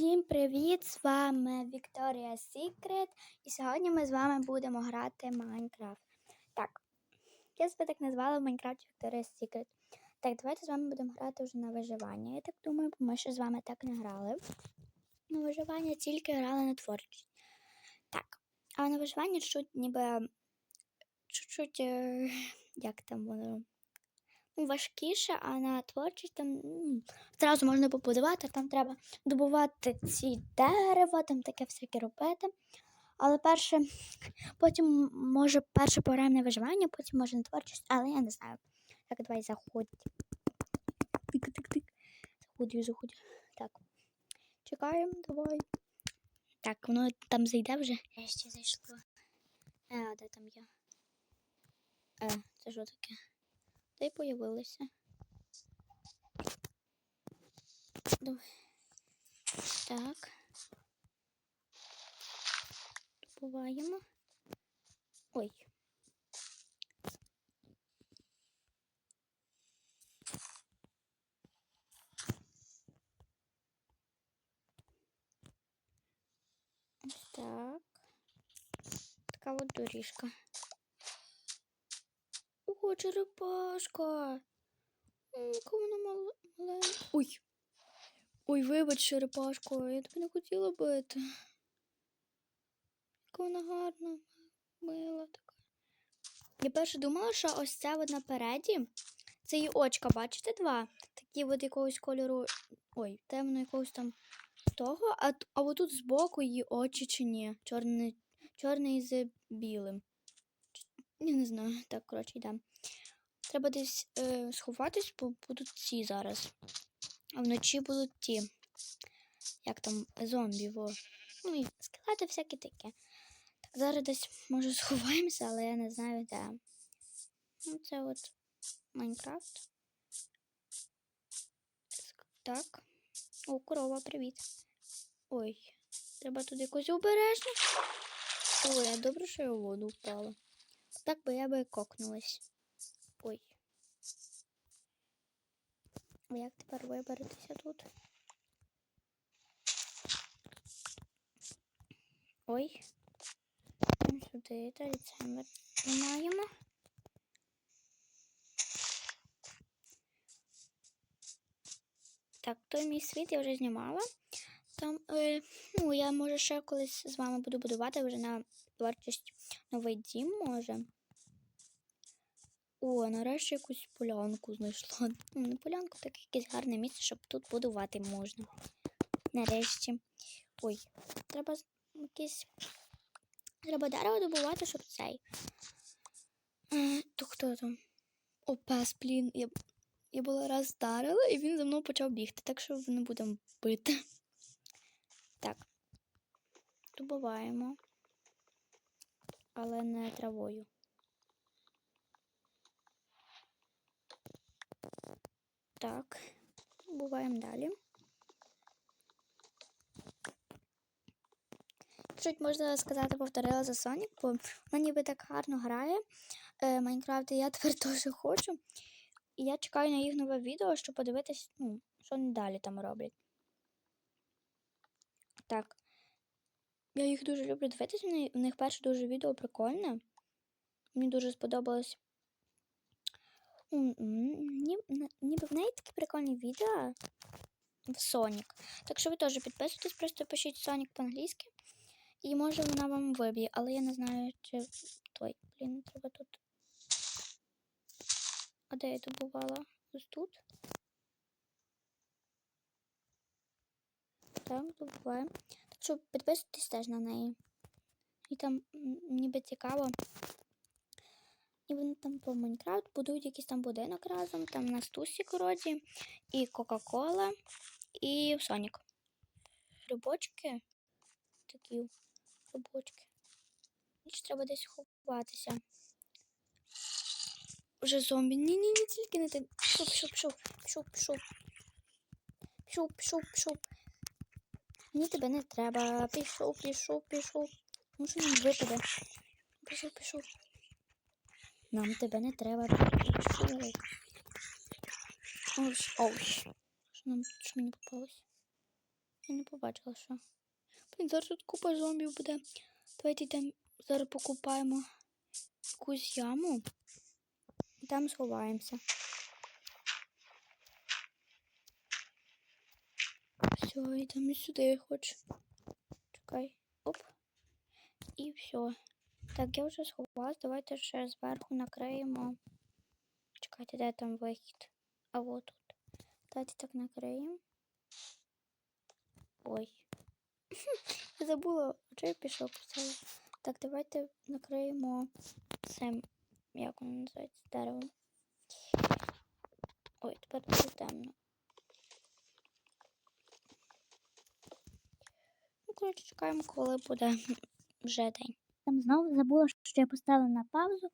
Всім привіт! З вами Вікторія Сікрет, і сьогодні ми з вами будемо грати Майнкрафт. Так, я себе так назвала в Майнкрафті Вікторія Сікрет. Так, давайте з вами будемо грати вже на виживання. Я так думаю, бо ми ще з вами так не грали. На виживання тільки грали на творчість. Так, а на виживання чуть ніби чуть-чуть, е, як там воно. Важкіше, а на творчість там м, зразу можна побудувати, там треба добувати ці дерева, там таке всяке робити. Але перше, потім може перше пограємо на виживання, потім може на творчість, але я не знаю. Так, давай заходь. Тик-тик-тик. Заходь, заходь. Так. Чекаємо, давай. Так, воно там зайде вже. Я ще зайшло. Е, а де там я? Е, це що таке? Та й появилося. Давай. Так. Добуваємо. Ой. Ось так. Така от доріжка. О, черепашка. Яка вона мала- Ой. Ой, вибач, черепашко, я тебе не хотіла бити. Яка вона гарна, мила така. Я перше думала, що ось ця от напереді. Це її очка, бачите, два? Такі от якогось кольору. Ой, темно якогось там того, а, а отут збоку її очі чи ні. Чорний, чорний з білим. Я не знаю. Так, коротше, йдемо. Треба десь е, сховатись, бо будуть ці зараз. А вночі будуть ті. Як там зомбі, во. Ну і скелети всякі таке. Так, зараз десь може сховаємося, але я не знаю де. Ну, це от Майнкрафт. Так. О, корова, привіт. Ой, треба тут якось обережно. Ой, а добре, що я в воду впала. Так би я би кокнулась. Ой. Як тепер виберетися тут? Ой. Сюди, та ми маємо. Так, той мій світ я вже знімала. Там, е, ну, я може ще колись з вами буду будувати вже на творчість новий дім, може. О, нарешті якусь полянку знайшла. Ну, не полянку, так якесь гарне місце, щоб тут будувати можна. Нарешті. Ой, треба якесь. Треба дерево добувати, щоб цей. То хто там? О, пес, блін. Я, я була раз вдарила, і він за мною почав бігти, так що не будемо бити. Так. Добуваємо. Але не травою. Так, буваємо далі. Чуть можна сказати, повторила за Сонік, бо вона ніби так гарно грає е, Майнкрафт, і я тепер теж хочу. І я чекаю на їх нове відео, щоб подивитись, ну, що вони далі там роблять. Так. Я їх дуже люблю дивитися. У них- перше дуже відео прикольне. Мені дуже сподобалось. Ніби в неї такі прикольні відео в Сонік. Так що ви теж підписуйтесь, просто пишіть Сонік по-англійськи. І може вона вам виб'є, але я не знаю, чи той. Блін, треба тут. А де я добувала? Ось тут. Так, добуваємо. Так що підписуйтесь теж на неї. І там ніби цікаво. І вони там по Майнкрафт будують якийсь там будинок разом. Там у нас Тусік вроді, і Кока-Кола, і Сонік. Рибочки. Такі рибочки. Ніч треба десь ховатися. Вже зомбі. Ні, ні, ні, тільки не ти. Пішов, пішов, пішов, пішов, пішов. Пішов, пішов, пішов. Мені тебе не треба. Пішов, пішов, пішов. Може він випаде. Пішов, пішов. Нам тебе не треба. Пішов. Ой, ой. Що нам що мені попалось? Я не побачила, що. Блін, зараз тут купа зомбів буде. Давайте йдемо, зараз покупаємо якусь яму. І там сховаємося. Все, йдемо сюди хоч. Чекай. Оп. І все. Так, я вже сховалась. Давайте ще зверху накриємо. Чекайте, де там вихід? А вот тут. Давайте так накриємо. Ой. Я забула, що я пішов це. Так, давайте накриємо цим, як воно називається, деревом. Ой, тепер дуже темно. Ну, чекаємо, коли буде вже день. Там знову забула, що я поставила на паузу,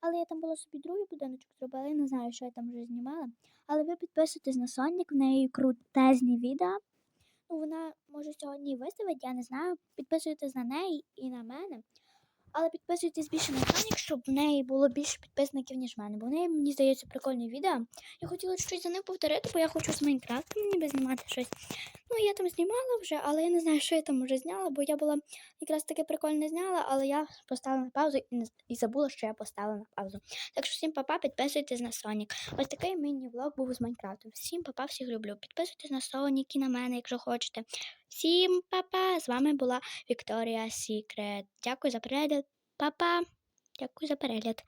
але я там була собі другий будиночок зробила, я не знаю, що я там вже знімала. Але ви підписуйтесь на Сонік, в неї крутезні відео. Ну, вона може сьогодні виставить, я не знаю. Підписуйтесь на неї і на мене. Але підписуйтесь більше на Сонік, щоб в неї було більше підписників, ніж в мене. Бо в неї, мені здається, прикольні відео. Я хотіла щось за ним повторити, бо я хочу з Майнкрафтом ніби знімати щось. Ну, я там знімала вже, але я не знаю, що я там вже зняла, бо я була якраз таки прикольно зняла, але я поставила на паузу і, не і забула, що я поставила на паузу. Так що всім папа, підписуйтесь на Сонік. Ось такий міні-влог був з Майнкрафтом. Всім папа, всіх люблю. Підписуйтесь на Сонік і на мене, якщо хочете. Всім папа! З вами була Вікторія Сікрет. Дякую за перегляд. Папа! Дякую за перегляд.